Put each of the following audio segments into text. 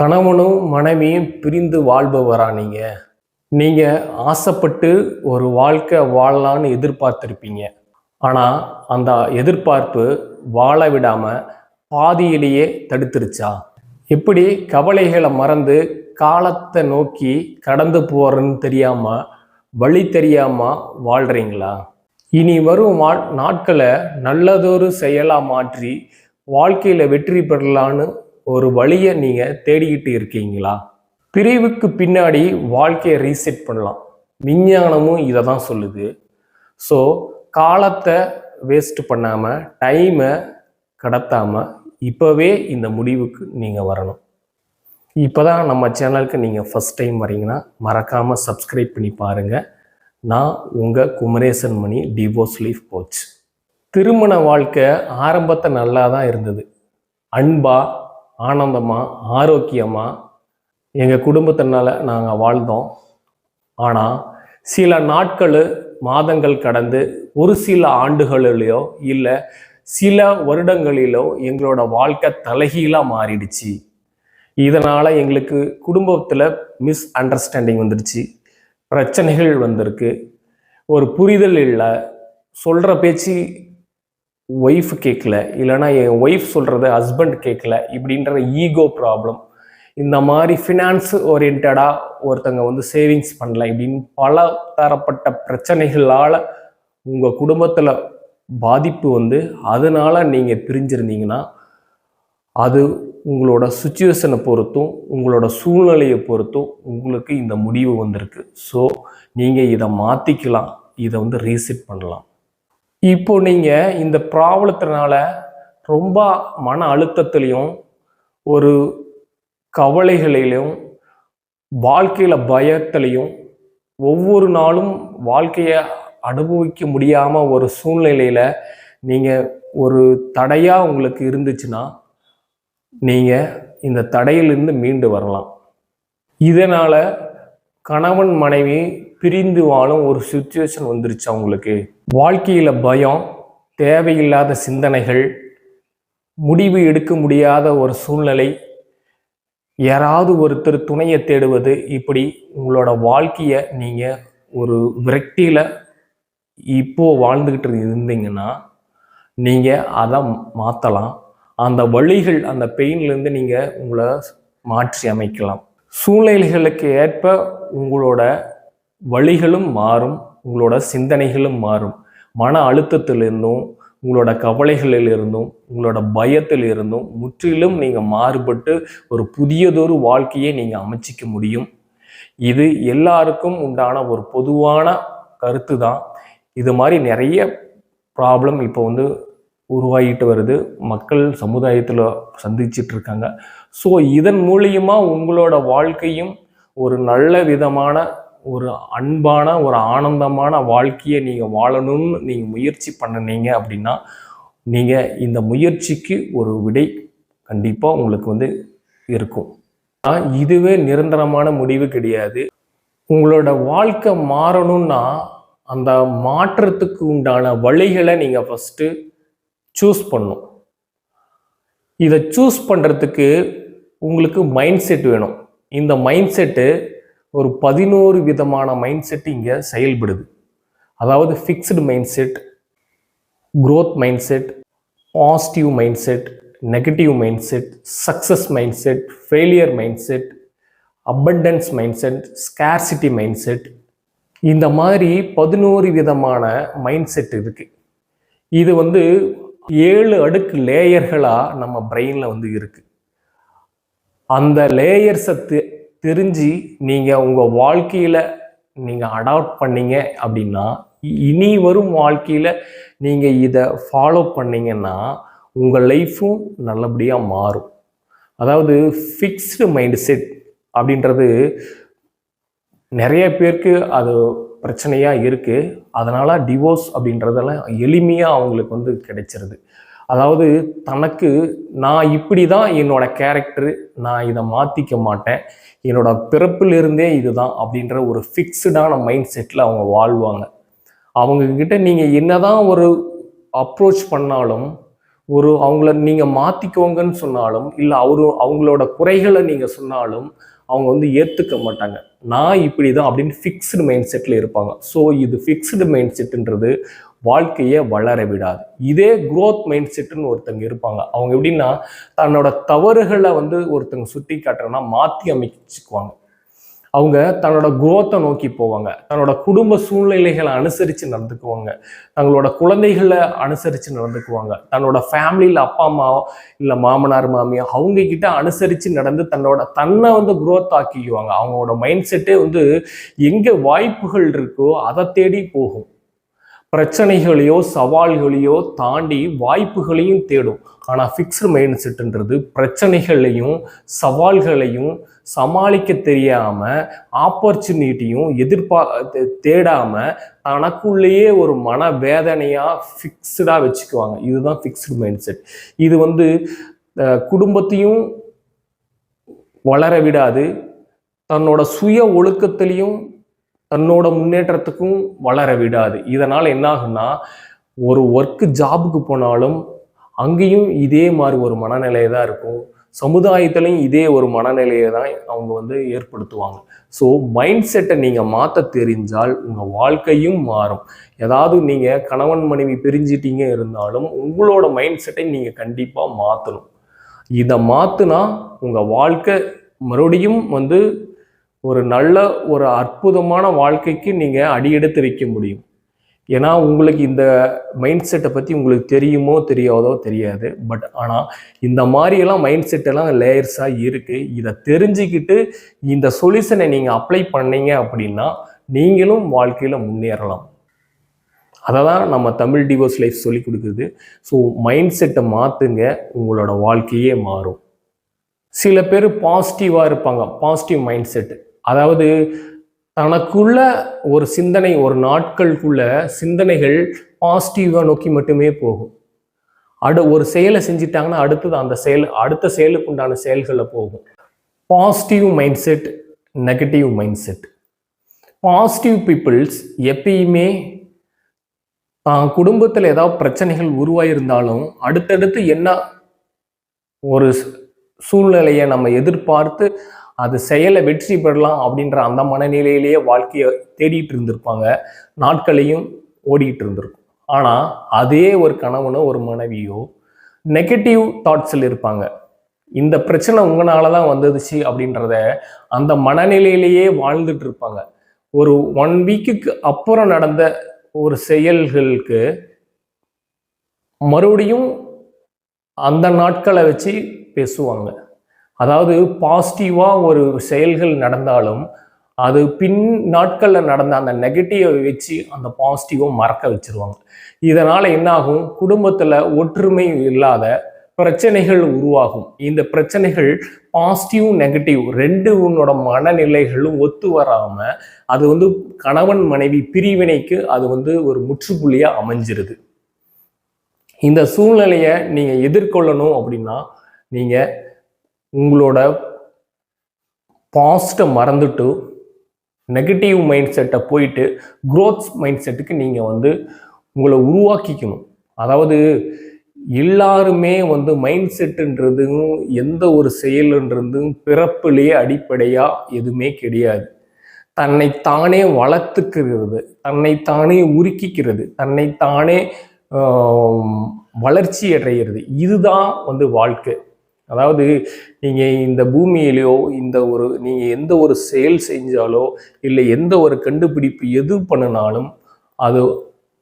கணவனும் மனைவியும் பிரிந்து வாழ்பவரா நீங்க? நீங்க ஆசைப்பட்டு ஒரு வாழ்க்கை வாழலான்னு எதிர்பார்த்திருப்பீங்க. ஆனா அந்த எதிர்பார்ப்பு வாழ விடாம பாதியிலேயே தடுத்துருச்சா? எப்படி கவலைகளை மறந்து காலத்தை நோக்கி கடந்து போறேன்னு தெரியாம வழி தெரியாம வாழ்றீங்களா? இனி வரும் வாழ் நாட்களை நல்லதொரு செயலா மாற்றி வாழ்க்கையில வெற்றி பெறலான்னு ஒரு வழியை நீங்கள் தேடிக்கிட்டு இருக்கீங்களா? பிரிவுக்கு பின்னாடி வாழ்க்கையை ரீசெட் பண்ணலாம். விஞ்ஞானமும் இதை தான் சொல்லுது. ஸோ காலத்தை வேஸ்ட் பண்ணாமல் டைமை கடத்தாமல் இப்போவே இந்த முடிவுக்கு நீங்கள் வரணும். இப்போ தான் நம்ம சேனலுக்கு நீங்கள் ஃபஸ்ட் டைம் வரீங்கன்னா மறக்காமல் சப்ஸ்கிரைப் பண்ணி பாருங்கள் நான் உங்கள் Kumaresan Mani divorce life coach திருமண வாழ்க்கை ஆரம்பத்தை நல்லா தான் இருந்தது. அன்பா ஆனந்தமாக ஆரோக்கியமாக எங்கள் குடும்பத்தினால் நாங்கள் வாழ்ந்தோம். ஆனால் சில நாட்கள் மாதங்கள் கடந்து ஒரு சில ஆண்டுகளிலோ இல்லை சில வருடங்களிலோ எங்களோட வாழ்க்கை தலைகீழாக மாறிடுச்சு. இதனால் எங்களுக்கு குடும்பத்தில் மிஸ் அண்டர்ஸ்டாண்டிங் வந்துடுச்சு. பிரச்சனைகள் வந்திருக்கு. ஒரு புரிதல் இல்லை. சொல்கிற பேச்சு ஒய்ஃப் கேட்கல இல்லைன்னா என் ஒய்ஃப் சொல்கிறத ஹஸ்பண்ட் கேட்கல இப்படின்ற ஈகோ ப்ராப்ளம் இந்த மாதிரி ஃபினான்ஸ் ஓரியன்டாக ஒருத்தங்க வந்து சேவிங்ஸ் பண்ணல இப்படின்னு பல தரப்பட்ட பிரச்சனைகளால் உங்கள் குடும்பத்தில் பாதிப்பு வந்து அதனால் நீங்கள் பிரிஞ்சிருந்தீங்கன்னா அது உங்களோட சுச்சுவேஷனை பொறுத்தும் உங்களோட சூழ்நிலையை பொறுத்தும் உங்களுக்கு இந்த முடிவு வந்திருக்கு. ஸோ நீங்கள் இதை மாற்றிக்கலாம் இதை வந்து ரீசெட் பண்ணலாம். இப்போ நீங்கள் இந்த ப்ராப்ளத்தினால ரொம்ப மன அழுத்தத்துலேயும் ஒரு கவலைகளிலும் வாழ்க்கையில் பயத்திலையும் ஒவ்வொரு நாளும் வாழ்க்கையை அனுபவிக்க முடியாமல் ஒரு சூழ்நிலையில் நீங்கள் ஒரு தடையாக உங்களுக்கு இருந்துச்சுன்னா நீங்கள் இந்த தடையிலிருந்து மீண்டு வரலாம். இதனால் கணவன் மனைவி பிரிந்து வாழும் ஒரு சுச்சுவேஷன் வந்துருச்சு அவங்களுக்கு. வாழ்க்கையில் பயம் தேவையில்லாத சிந்தனைகள் முடிவு எடுக்க முடியாத ஒரு சூழ்நிலை. யாராவது ஒருத்தர் துணையை தேடுவது இப்படி உங்களோட வாழ்க்கையை நீங்கள் ஒரு விரக்தியில் இப்போ வாழ்ந்துக்கிட்டு இருந்தீங்கன்னா நீங்கள் அதை மாற்றலாம் அந்த வழிகள் அந்த பெயின்லேருந்து நீங்கள் உங்களை மாற்றி அமைக்கலாம். சூழ்நிலைகளுக்கு ஏற்ப உங்களோட வழிகளும் மாறும் உங்களோட சிந்தனைகளும் மாறும். மன அழுத்தத்திலிருந்தும் உங்களோட கவலைகளிலிருந்தும் உங்களோட பயத்தில் இருந்தும் முற்றிலும் நீங்கள் மாறுபட்டு ஒரு புதியதொரு வாழ்க்கையை நீங்கள் அமைச்சிக்க முடியும். இது எல்லாருக்கும் உண்டான ஒரு பொதுவான கருத்து தான் இது மாதிரி நிறைய ப்ராப்ளம் இப்போ வந்து உருவாகிட்டு வருது. மக்கள் சமுதாயத்தில் சந்திச்சிட்டு இருக்காங்க ஸோ இதன் மூலியமாக உங்களோட வாழ்க்கையும் ஒரு நல்ல விதமான ஒரு அன்பான ஒரு ஆனந்தமான வாழ்க்கையை நீங்கள் வாழணும்னு நீங்கள் முயற்சி பண்ணினீங்க அப்படின்னா நீங்கள் இந்த முயற்சிக்கு ஒரு விடை கண்டிப்பாக உங்களுக்கு வந்து இருக்கும். இதுவே நிரந்தரமான முடிவு கிடையாது. உங்களோட வாழ்க்கை மாறணும்னா அந்த மாற்றத்துக்கு உண்டான வழிகளை நீங்கள் ஃபஸ்ட்டு சூஸ் பண்ணும். இதை சூஸ் பண்ணுறதுக்கு உங்களுக்கு மைண்ட் செட் வேணும். இந்த மைண்ட் செட்டு ஒரு பதினோரு விதமான மைண்ட் செட் இங்கே செயல்படுது. அதாவது fixed mind set growth mind set positive mind set negative mind set success mind set failure mind set abundance mind set scarcity mind set இந்த மாதிரி பதினோரு விதமான மைண்ட் செட் இருக்குது இது வந்து ஏழு அடுக்கு லேயர்களாக நம்ம பிரெயினில் வந்து இருக்குது அந்த லேயர்ஸை தெ தெரிஞ்சு நீங்கள் உங்கள் வாழ்க்கையில் நீங்கள் அடாப்ட் பண்ணீங்க அப்படின்னா இ- இனி வரும் வாழ்க்கையில் நீங்கள் இதை ஃபாலோ பண்ணீங்கன்னா உங்கள் லைஃப்பும் நல்லபடியாக மாறும். அதாவது ஃபிக்ஸ்டு மைண்ட் செட் அப்படின்றது நிறைய பேருக்கு அது பிரச்சனையாக இருக்குது அதனால் டிவோர்ஸ் அப்படின்றதெல்லாம் எளிமையாக அவங்களுக்கு வந்து கிடைச்சிருது. அதாவது தனக்கு நான் இப்படி தான் என்னோடய கேரக்டரு நான் இதை மாற்றிக்க மாட்டேன். என்னோட பிறப்பிலிருந்தே இதுதான் அப்படின்ற ஒரு ஃபிக்ஸ்டான மைண்ட் செட்டில் அவங்க வாழ்வாங்க. அவங்க நீங்கள் நீங்கள் என்னதான் ஒரு அப்ரோச் பண்ணாலும் ஒரு அவங்கள நீங்கள் மாற்றிக்கோங்கன்னு சொன்னாலும் இல்லை அவரு அவங்களோட குறைகளை நீங்கள் சொன்னாலும் அவங்க வந்து ஏற்றுக்க மாட்டாங்க. நான் இப்படி தான் அப்படின்னு ஃபிக்ஸ்டு மைண்ட் செட்டில் இருப்பாங்க. ஸோ இது ஃபிக்ஸ்டு மைண்ட் செட்டுன்றது வாழ்க்கையை வளர விடாது. இதே குரோத் மைண்ட் செட்டுன்னு ஒருத்தங்க இருப்பாங்க. அவங்க எப்படின்னா தன்னோட தவறுகளை வந்து ஒருத்தங்க சுட்டி காட்டுறோன்னா மாற்றி அமைச்சுக்குவாங்க. அவங்க தன்னோட குரோத்தை நோக்கி போவாங்க. தன்னோட குடும்ப சூழ்நிலைகளை அனுசரித்து நடந்துக்குவாங்க. தங்களோட குழந்தைகளை அனுசரித்து நடந்துக்குவாங்க. தன்னோட ஃபேமிலியில் அப்பா அம்மா இல்லை மாமனார் மாமியா அவங்க கிட்ட அனுசரித்து நடந்து தன்னோட தன்னை வந்து குரோத் ஆக்கிக்குவாங்க. அவங்களோட மைண்ட் செட்டே வந்து எங்கே வாய்ப்புகள் இருக்கோ அதை தேடி போகும். பிரச்சனைகளையோ சவால்களையோ தாண்டி வாய்ப்புகளையும் தேடும். ஆனால் ஃபிக்ஸ்டு மைண்ட் செட்டுன்றது பிரச்சனைகளையும் சவால்களையும் சமாளிக்க தெரியாம ஆப்பர்ச்சுனிட்டியும் எதிர்பா தே- தேடாம தனக்குள்ளேயே ஒரு மன வேதனையா ஃபிக்ஸ்டாக வச்சுக்குவாங்க. இதுதான் ஃபிக்ஸ்டு மைண்ட் செட் இது வந்து குடும்பத்தையும் வளர விடாது தன்னோட சுய ஒழுக்கத்திலையும் தன்னோட முன்னேற்றத்துக்கும் வளர விடாது. இதனால் என்னாகும்னா ஒரு ஒர்க்கு ஜாபுக்கு போனாலும் அங்கேயும் இதே மாதிரி ஒரு மனநிலையை தான் இருக்கும். சமுதாயத்திலையும் இதே ஒரு மனநிலையை தான் அவங்க வந்து ஏற்படுத்துவாங்க. ஸோ மைண்ட் செட்டை நீங்கள் மாற்ற தெரிஞ்சால் உங்கள் வாழ்க்கையும் மாறும். ஏதாவது நீங்கள் கணவன் மனைவி பிரிஞ்சிட்டீங்க இருந்தாலும் உங்களோட மைண்ட் செட்டை நீங்கள் கண்டிப்பாக மாற்றணும் இதை மாற்றினா உங்கள் வாழ்க்கை மறுபடியும் வந்து ஒரு நல்ல ஒரு அற்புதமான வாழ்க்கைக்கு நீங்கள் அடியெடுத்து வைக்க முடியும். ஏன்னா உங்களுக்கு இந்த மைண்ட் செட்டை பற்றி உங்களுக்கு தெரியுமோ தெரியாதோ தெரியாது. பட் ஆனால் இந்த மாதிரியெல்லாம் மைண்ட் செட்டெல்லாம் லேயர்ஸாக இருக்குது இதை தெரிஞ்சுக்கிட்டு இந்த சொல்யூஷனை நீங்கள் அப்ளை பண்ணீங்க அப்படின்னா நீங்களும் வாழ்க்கையில் முன்னேறலாம். அதை தான் நம்ம தமிழ் டிவோர்ஸ் லைஃப் சொல்லி கொடுக்குது. ஸோ மைண்ட் செட்டை மாற்றுங்க உங்களோட வாழ்க்கையே மாறும். சில பேர் பாசிட்டிவாக இருப்பாங்க. Positive mind set. அதாவது தனக்குள்ள ஒரு சிந்தனை ஒரு நாட்களுக்குள்ள சிந்தனைகள் பாசிட்டிவாக நோக்கி மட்டுமே போகும். அடு ஒரு செயலை செஞ்சிட்டாங்கன்னா அடுத்தது அந்த செயல் அடுத்த செயலுக்கு உண்டான செயல்களில் போகும். Positive mind set negative mind set positive peoples எப்பயுமே தான் குடும்பத்தில் ஏதாவது பிரச்சனைகள் உருவாயிருந்தாலும் அடுத்தடுத்து என்ன ஒரு சூழ்நிலையை நம்ம எதிர்பார்த்து அது செயலை வெற்றி பெறலாம் அப்படின்ற அந்த மனநிலையிலேயே வாழ்க்கையை தேடிட்டு இருந்திருப்பாங்க. நாட்களையும் ஓடிட்டு இருந்திருக்கும். ஆனால் அதே ஒரு கணவனோ ஒரு மனைவியோ நெகட்டிவ் தாட்ஸில் இருப்பாங்க. இந்த பிரச்சனை உங்களால தான் வந்துடுச்சு அப்படின்றத அந்த மனநிலையிலேயே வாழ்ந்துட்டு இருப்பாங்க. ஒரு ஒன் வீக்குக்கு அப்புறம் நடந்த ஒரு செயல்களுக்கு மறுபடியும் அந்த நாட்களை வச்சு பேசுவாங்க. அதாவது பாசிட்டிவாக ஒரு செயல்கள் நடந்தாலும் அது பின் நாட்களில் நடந்த அந்த நெகட்டிவை வச்சு அந்த பாசிட்டிவும் மறக்க வச்சிருவாங்க. இதனால் என்னாகும்? குடும்பத்தில் ஒற்றுமை இல்லாத பிரச்சனைகள் உருவாகும். இந்த பிரச்சனைகள் பாசிட்டிவ் நெகட்டிவ் ரெண்டு உன்னோட மனநிலைகளும் ஒத்து வராமல் அது வந்து கணவன் மனைவி பிரிவினைக்கு அது வந்து ஒரு முற்றுப்புள்ளியாக அமைஞ்சிருது. இந்த சூழ்நிலையை நீங்கள் எதிர்கொள்ளணும் அப்படின்னா நீங்கள் உங்களோட பாஸ்ட்டை மறந்துட்டு நெகட்டிவ் மைண்ட் செட்டை போயிட்டு க்ரோத் மைண்ட் செட்டுக்கு நீங்கள் வந்து உங்களை உருவாக்கிக்கணும். அதாவது எல்லாருமே வந்து மைண்ட் செட்டுன்றதும் எந்த ஒரு செயலுன்றதும் பிறப்பிலேயே அடிப்படையாக எதுவுமே கிடையாது. தன்னைத்தானே வளர்த்துக்கிறது தன்னைத்தானே உருக்கிக்கிறது தன்னைத்தானே தானே வளர்ச்சி அடைகிறது இதுதான் வந்து வாழ்க்கை. அதாவது நீங்கள் இந்த பூமியிலையோ இந்த ஒரு நீங்கள் எந்த ஒரு செயல் செஞ்சாலோ இல்லை எந்த ஒரு கண்டுபிடிப்பு எது பண்ணினாலும் அது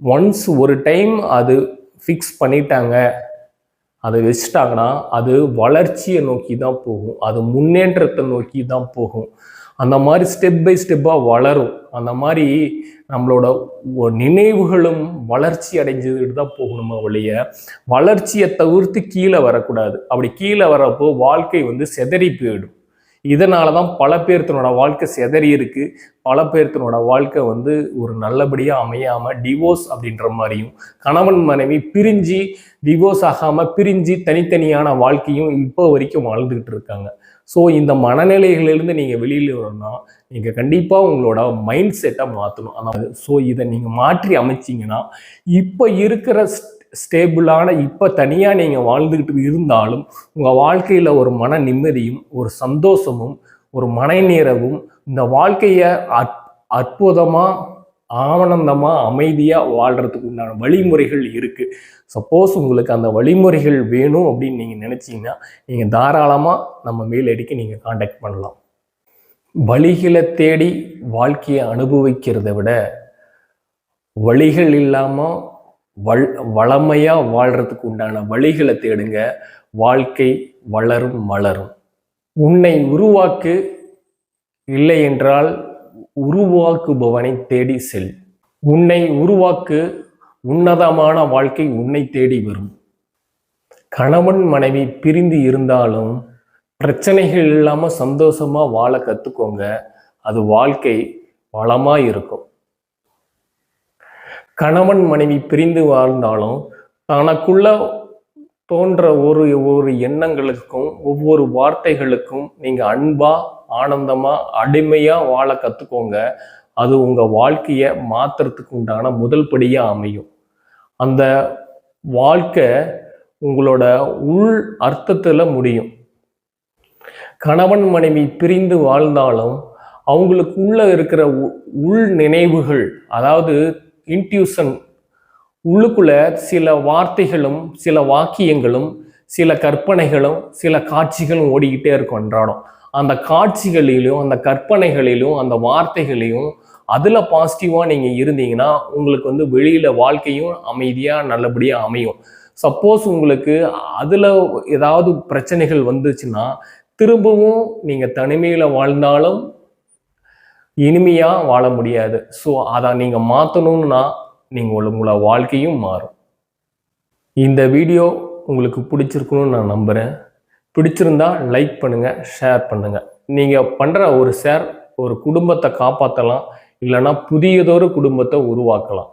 ஒன்ஸ் ஒரு டைம் அது ஃபிக்ஸ் பண்ணிட்டாங்க அதை வச்சுட்டாங்கன்னா அது வளர்ச்சியை நோக்கி தான் போகும். அது முன்னேற்றத்தை நோக்கி தான் போகும். அந்த மாதிரி ஸ்டெப் பை ஸ்டெப்பாக வளரும். அந்த மாதிரி நம்மளோட நினைவுகளும் வளர்ச்சி அடைஞ்சுட்டு தான் போகணுமா ஒழிய வளர்ச்சியை தவிர்த்து கீழே வரக்கூடாது. அப்படி கீழே வரப்போ வாழ்க்கை வந்து செதறி போயிடும். இதனால தான் பல பேர்த்தனோட வாழ்க்கை செதறி இருக்கு. பல பேர்த்தனோட வாழ்க்கை வந்து ஒரு நல்லபடியாக அமையாம டிவோர்ஸ் அப்படின்ற மாதிரியும் கணவன் மனைவி பிரிஞ்சு டிவோர்ஸ் ஆகாம பிரிஞ்சு தனித்தனியான வாழ்க்கையும் இப்போ வரைக்கும் வாழ்ந்துகிட்டு இருக்காங்க. ஸோ இந்த மனநிலைகளிலிருந்து நீங்கள் வெளியில் வரணும்னா நீங்கள் கண்டிப்பாக உங்களோட மைண்ட் செட்டை மாற்றணும் ஆனால் ஸோ இதை நீங்கள் மாற்றி அமைச்சிங்கன்னா இப்போ இருக்கிற ஸ்டேபிளான இப்போ தனியாக நீங்கள் வாழ்ந்துக்கிட்டு இருந்தாலும் உங்கள் வாழ்க்கையில் ஒரு மன நிம்மதியும் ஒரு சந்தோஷமும் ஒரு மனநிறைவும் இந்த வாழ்க்கையை அற் அற்புதமாக ஆனந்தமாக அமைதியாக வாழ்கிறதுக்கு உண்டான வழிமுறைகள் இருக்குது சப்போஸ் உங்களுக்கு அந்த வழிமுறைகள் வேணும் அப்படின்னு நீங்கள் நினச்சிங்கன்னா நீங்கள் தாராளமாக நம்ம மெயில் அடிக்க நீங்கள் காண்டாக்ட் பண்ணலாம். வழிகளை தேடி வாழ்க்கையை அனுபவிக்கிறத விட வழிகள் இல்லாமல் வள் வளமையாக வாழ்கிறதுக்கு உண்டான வழிகளை தேடுங்க. வாழ்க்கை வளரும் மலரும். உன்னை உருவாக்கு இல்லை என்றால் உருவாக்குபவனை தேடி செல். உன்னை உருவாக்கு உன்னதமான வாழ்க்கை உன்னை தேடி வரும். கணவன் மனைவி பிரிந்து இருந்தாலும் பிரச்சனைகள் இல்லாமல் சந்தோஷமாக வாழ கற்றுக்கோங்க அது வாழ்க்கை வளமாக இருக்கும். கணவன் மனைவி பிரிந்து வாழ்ந்தாலும் தனக்குள்ள தோன்ற ஒரு ஒரு எண்ணங்களுக்கும் ஒவ்வொரு வார்த்தைகளுக்கும் நீங்கள் அன்பா ஆனந்தமாக அடிமையாக வாழ கற்றுக்கோங்க அது உங்கள் வாழ்க்கையை மாற்றுறதுக்கு உண்டான முதல் படியாக அமையும். அந்த வாழ்க்கை உங்களோட உள் அர்த்தத்தில் முடியும். கணவன் மனைவி பிரிந்து வாழ்ந்தாலும் அவங்களுக்குள்ள இருக்கிற உ- உள் நினைவுகள் அதாவது இன்ட்யூஷன் உள்ளுக்குள்ள சில வார்த்தைகளும் சில வாக்கியங்களும் சில கற்பனைகளும் சில காட்சிகளும் ஓடிக்கிட்டே இருக்கும் அன்றாடம். அந்த காட்சிகளிலும் அந்த கற்பனைகளிலும் அந்த வார்த்தைகளையும் அதில் பாசிட்டிவாக நீங்கள் இருந்தீங்கன்னா உங்களுக்கு வந்து வெளியில் வாழ்க்கையும் அமைதியாக நல்லபடியாக அமையும். சப்போஸ் உங்களுக்கு அதில் ஏதாவது பிரச்சனைகள் வந்துச்சுன்னா திரும்பவும் நீங்கள் தனிமையில் வாழ்ந்தாலும் இனிமையாக வாழ முடியாது. ஸோ அதை நீங்கள் மாற்றணும்னா நீங்கள் உங்களோட வாழ்க்கையும் மாறும். இந்த வீடியோ உங்களுக்கு பிடிச்சிருக்குன்னு நான் நம்புகிறேன் பிடிச்சிருந்தா லைக் பண்ணுங்கள் ஷேர் பண்ணுங்கள் நீங்கள் பண்ணுற ஒரு ஷேர் ஒரு குடும்பத்தை காப்பாற்றலாம் இல்லைன்னா புதியதொரு குடும்பத்தை உருவாக்கலாம்.